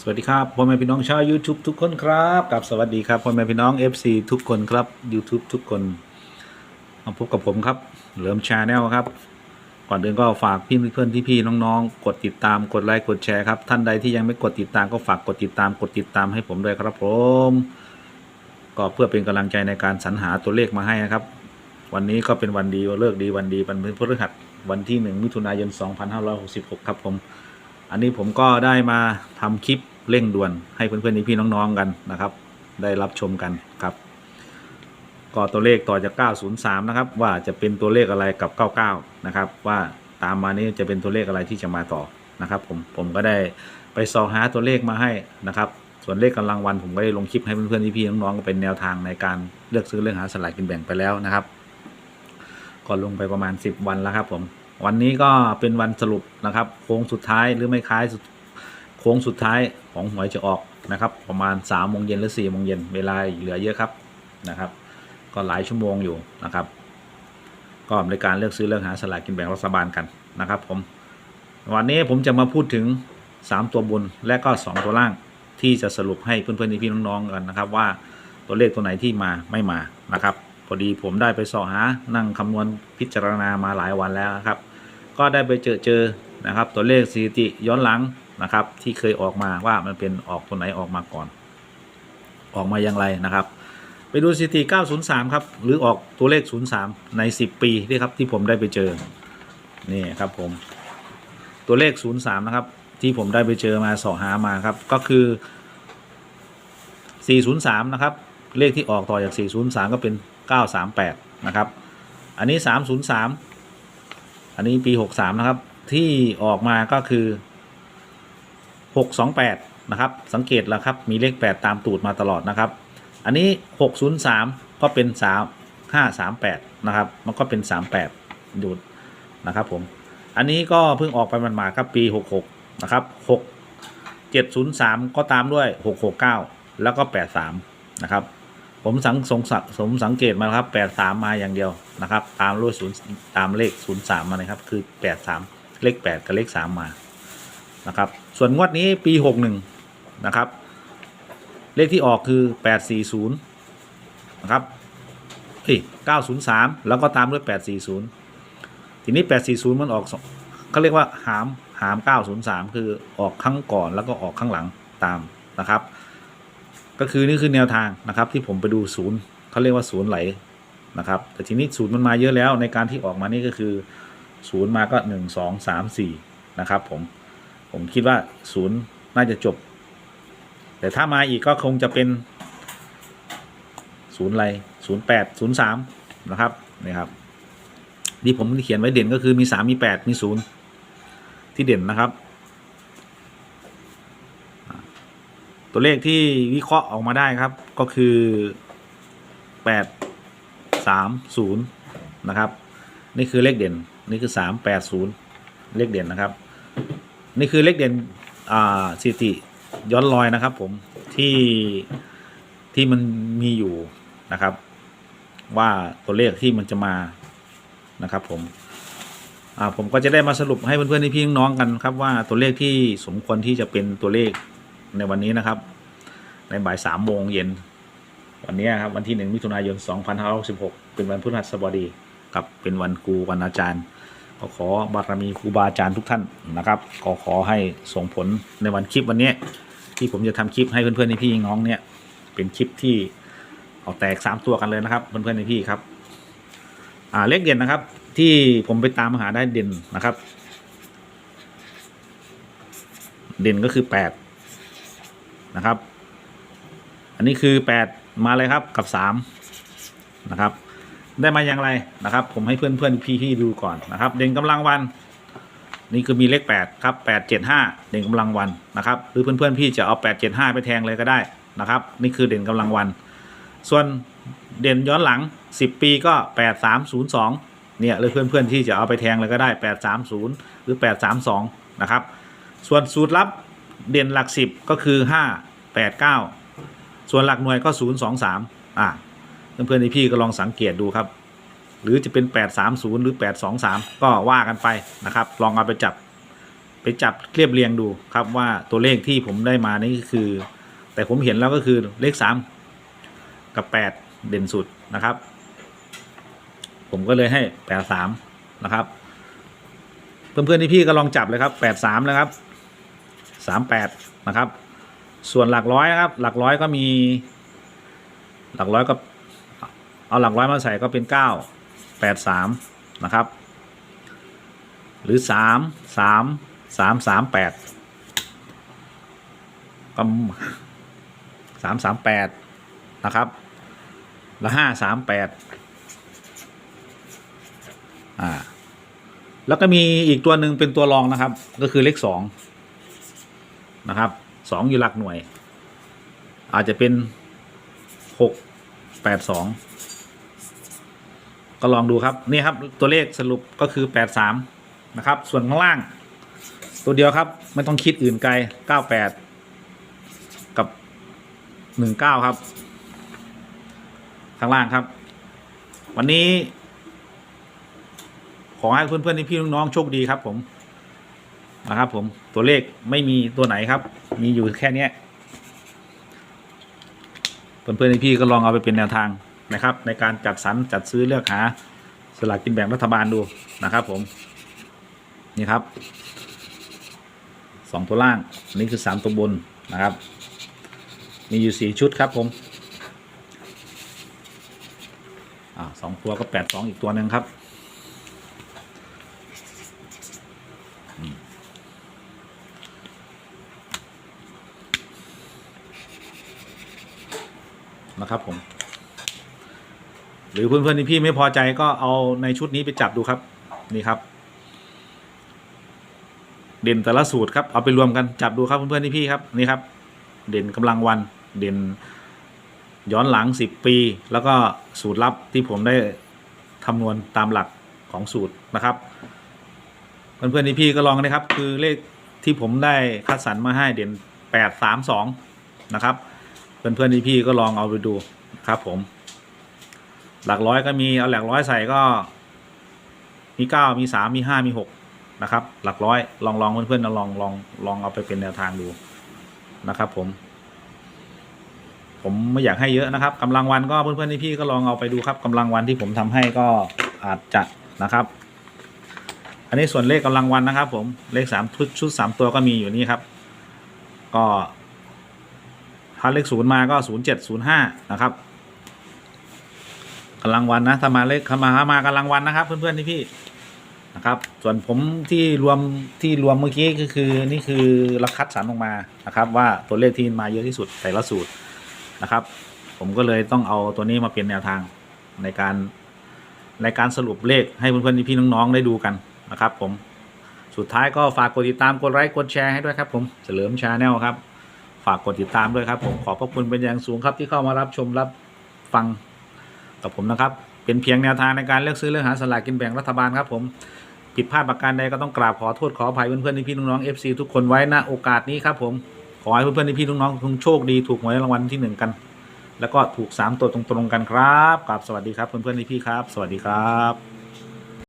สวัสดีครับพ่อแม่พี่น้องชาว YouTube ทุกคนครับกับสวัสดีครับพ่อแม่พี่น้อง FC ทุกคนครับ YouTube ทุกคนมาพบกับผมครับเหลิมชาแนลครับ ก่อนอื่นก็ฝากพี่เพื่อนพี่ๆน้องๆ กดติดตามกดไลค์กดแชร์ครับ ท่านใดที่ยังไม่กดติดตามก็ฝากกดติดตามกดติดตามให้ผมด้วยครับผมก็เพื่อเป็นกำลังใจในการสรรหาตัวเลขมาให้นะครับ วันนี้ก็เป็นวันดีวันเลิกดีวันดีวันพฤหัสวันที่ 1 มิถุนายน 2566 ครับผม อันนี้ผมก็ได้มาทำคลิปเร่งด่วนให้เพื่อนๆพี่ๆน้องๆกันนะครับ ได้รับชมกันครับก็ตัวเลขต่อจาก 903 นะครับ ว่าจะเป็นตัวเลขอะไรกับ 99 นะครับ ว่าตามมานี้จะเป็นตัวเลขอะไรที่จะมาต่อนะครับ ผมผมก็ได้ไปสอหาตัวเลขมาให้นะครับ ส่วนเลขกำลังวันผมก็ได้ลงคลิปให้เพื่อนๆพี่ๆน้องๆเป็นแนวทางในการเลือกซื้อเลือกหาสลากกินแบ่งไปแล้วนะครับ ก็ลงไปประมาณ 10 วันแล้วครับผม วันนี้ก็เป็นวันสรุปนะครับ โค้งสุดท้ายหรือไม่คล้ายสุดโค้งสุดท้ายของหวยจะออกนะครับ ประมาณ3ามโมงเย็นหรือ4ี่โมงเย็นเวลาเหลือเยอะครับนะครับ ก็หลายชั่วโมงอยู่นะครับ ก็ในการเลือกซื้อเลือกหาสลากกินแบ่งรัฐบาลกันนะครับ ผม วันนี้ผมจะมาพูดถึง 3 ตัวบนและก็ 2 ตัวล่างที่จะสรุปให้เพื่อนๆพี่ๆน้องๆกันนะครับ ว่าตัวเลขตัวไหนที่มาไม่มานะครับพอดีผมได้ไปสอหานั่งคำนวณพิจารณามาหลายวันแล้วครับ ก็ได้ไปเจอเจอนะครับ ตัวเลขสถิติย้อนหลังนะครับ ที่เคยออกมาว่ามันเป็นออกตัวไหนออกมาก่อน ออกมาอย่างไรนะครับ ไปดูสถิติ 903 ครับ หรือออกตัวเลข 03 ใน 10 ปีที่ครับที่ผมได้ไปเจอนี่ครับผม ตัวเลข 03 นะครับ ที่ผมได้ไปเจอมาสอหามาครับก็คือ 403 นะครับ เลขที่ออกต่อจาก 403 ก็เป็น 938 นะครับ อันนี้ 303 อันนี้ปี 63 นะครับ ที่ออกมาก็คือ 628 นะครับ สังเกตแล้วครับ มีเลข 8 ตามตูดมาตลอดนะครับ อันนี้ 603 ก็เป็น 3 538 นะครับ มันก็เป็น 38ดูนะครับผม อันนี้ก็เพิ่งออกไปมันมาครับปี 66 นะครับ 6 703 ก็ตามด้วย 669 แล้วก็ 83 นะครับ ผมสังสงสักผมสังเกตมาครับ83มมาอย่างเดียวนะครับ ตามรูปศูนย์ตามเลข03มาเลยครับ คือ83เลข8กับเลข3มมานะครับ ส่วนงวดนี้ปี61นะครับ เลขที่ออกคือ840นย์นะครับเอ้ย903แล้วก็ตามด้วย840ทีนี้840มันออกสองเขาเรียกว่าหามหาม903คือออกข้างก่อนแล้วก็ออกข้างหลังตามนะครับ ก็คือนี่คือแนวทางนะครับที่ผมไปดูศูนย์เขาเรียกว่าศูนย์ไหลนะครับ แต่ทีนี้ศูนย์มันมาเยอะแล้วในการที่ออกมานี่ก็คือศูนย์มาก็หนึ่งสองสามสี่นะครับผมผมคิดว่าศูนย์น่าจะจบ แต่ถ้ามาอีกก็คงจะเป็นศูนย์ไรศูนย์แปดศูนย์สามนะครับนี่ครับที่ผมเขียนไว้เด่นก็คือมีสามมีแปดมีศูนย์ที่เด่นนะครับ ตัวเลขที่วิเคราะห์ออกมาได้ครับก็คือแปดสามศูนย์นะครับ นี่คือเลขเด่นนี่คือสามแปดศูนย์เลขเด่นนะครับ นี่คือเลขเด่นอ่าสถิติย้อนรอยนะครับ ผมที่ที่มันมีอยู่นะครับ ว่าตัวเลขที่มันจะมานะครับ ผมอ่าผมก็จะได้มาสรุปให้เพื่อนๆพี่น้องกันครับว่าตัวเลขที่สมควรที่จะเป็นตัวเลข ในวันนี้นะครับ ในบ่ายสามโมงเย็น วันนี้ครับวันที่หนึ่งมิถุนายนสองพันห้าร้อยสิบหกเป็นวันพฤหัสบดีครับเป็นวันครูวันอาจารย์ก็ขอบารมีครูบาอาจารย์ทุกท่านนะครับก็ขอให้ส่งผลในวันคลิปวันนี้ ที่ผมจะทำคลิปให้เพื่อนๆในพี่น้องเนี่ย เป็นคลิปที่ออกแตกสามตัวกันเลยนะครับ เพื่อนๆในพี่ครับ อ่าเลขเด่นนะครับ ที่ผมไปตามหาได้เด่นนะครับ เด่นก็คือแปด นะครับ อันนี้คือ 8 มาเลยครับกับ 3 นะครับ ได้มาอย่างไรนะครับ ผมให้เพื่อนเพื่อนพี่พี่ๆดูก่อนนะครับ เด่นกำลังวัน นี่คือมีเลข8ครับ8 7 5 เด่นกำลังวันนะครับ หรือเพื่อนเพื่อนพี่จะเอา 8 7 5 ไปแทงเลยก็ได้นะครับ นี่คือเด่นกำลังวัน ส่วนเด่นย้อนหลัง 10 ปีก็ 8 3 0 2 เนี่ยหรือเพื่อนเพื่อนๆที่จะเอาไปแทงเลยก็ได้ 8 3 0 หรือ 8 3 2 นะครับ ส่วนสูตรลับ เด่นหลัก10ก็คือ5 8 9ส่วนหลักหน่วยก็0 2 3อ่าเพื่อนๆพี่ก็ลองสังเกตดูครับ หรือจะเป็น8 3 0หรือ8 2 3ก็ว่ากันไปนะครับ ลองเอาไปจับไปจับเรียบเรียงดูครับว่าตัวเลขที่ผมได้มานี่คือ แต่ผมเห็นแล้วก็คือเลขสามกับแปดเด่นสุดนะครับ ผมก็เลยให้แปดสามนะครับ เพื่อนๆที่พี่ก็ลองจับเลยครับแปดสามเลยครับ สามแปดนะครับ ส่วนหลักร้อยนะครับ หลักร้อยก็มี หลักร้อยก็เอาหลักร้อยมาใส่ก็เป็นเก้าแปดสามนะครับ หรือสามสามสามสามแปดก็สามสามแปดนะครับ แล้วห้าสามแปดอ่าแล้วก็มีอีกตัวหนึ่งเป็นตัวรองนะครับ ก็คือเลขสอง นะครับสองอยู่หลักหน่วย อาจจะเป็นหกแปดสองก็ลองดูครับนี่ครับตัวเลขสรุปก็คือแปดสามนะครับ ส่วนข้างล่าง ตัวเดียวครับไม่ต้องคิดอื่นไกลเก้าแปดกับหนึ่งเก้าครับ ข้างล่างครับ วันนี้ขอให้เพื่อนๆที่พี่น้องๆโชคดีครับผม นะครับผมตัวเลขไม่มีตัวไหนครับ มีอยู่แค่เนี้ยเพื่อนๆพี่ก็ลองเอาไปเป็นแนวทางนะครับ ในการจัดสรรจัดซื้อเลือกหาสลากกินแบ่งรัฐบาลดูนะครับ ผมนี่ครับสองตัวล่างอันนี้คือสามตัวบนนะครับ มีอยู่สี่ชุดครับผมอ่าสองตัวก็แปดสองอีกตัวหนึ่งครับ นะครับผม หรือเพื่อนๆที่พี่ไม่พอใจก็เอาในชุดนี้ไปจับดูครับ นี่ครับ เด่นแต่ละสูตรครับเอาไปรวมกันจับดูครับเพื่อนๆที่พี่ครับนี่ครับ เด่นกำลังวัน เด่นย้อนหลังสิบปี แล้วก็สูตรลับที่ผมได้คำนวณตามหลักของสูตรนะครับเพื่อนๆที่พี่ก็ลองนะครับ คือเลขที่ผมได้คัดสรรมาให้เด่นแปดสามสองนะครับ เพื่อนๆที่พี่ก็ลองเอาไปดูครับ ผม หลักร้อยก็มีเอาหลักร้อยใส่ก็ มีเก้ามีสามมีห้ามีหกนะครับ หลักร้อยลองลองเพื่อนๆลองลองลองเอาไปเป็นแนวทางดูนะครับ ผม ผมไม่อยากให้เยอะนะครับกำลังวันก็เพื่อนๆที่พี่ก็ลองเอาไปดูครับกำลังวันที่ผมทำให้ก็อาจจะนะครับอันนี้ส่วนเลขกำลังวันนะครับ ผมเลขสามชุดชุดสามตัวก็มีอยู่นี่ครับ ก็ ถ้าเลขศูนย์มาก็ศูนย์เจ็ดศูนย์ห้านะครับกำลังวันนะถ้ามาเลขเข้ามามากำลังวันนะครับ เพื่อนๆที่พี่นะครับ ส่วนผมที่รวมที่รวมเมื่อกี้ก็คือนี่คือเราคัดสรรออกมานะครับ ว่าตัวเลขที่มาเยอะที่สุดแต่ละสูตรนะครับ ผมก็เลยต้องเอาตัวนี้มาเป็นแนวทางในการในการสรุปเลขให้เพื่อนๆพี่น้องๆได้ดูกันนะครับ ผมสุดท้ายก็ฝากกดติดตามกดไลค์กดแชร์ให้ด้วยครับ ผมเฉลิมชาแนลครับ ฝากกดติดตามด้วยครับ ผมขอบพระคุณเป็นอย่างสูงครับที่เข้ามารับชมรับฟังกับผมนะครับ เป็นเพียงแนวทางในการเลือกซื้อเลือกหาสลากกินแบ่งรัฐบาลครับ ผมผิดพลาดประการใดก็ต้องกราบขอโทษขออภัยเพื่อนๆพี่น้องๆ FC ทุกคนไว้ณโอกาสนี้ครับ ผมขอให้เพื่อนๆพี่น้องๆทุกโชคดีถูกหวยรางวัลที่หนึ่งกัน แล้วก็ถูกสามตัวตรงๆกันครับกราบสวัสดีครับเพื่อนๆพี่ครับ สวัสดีครับ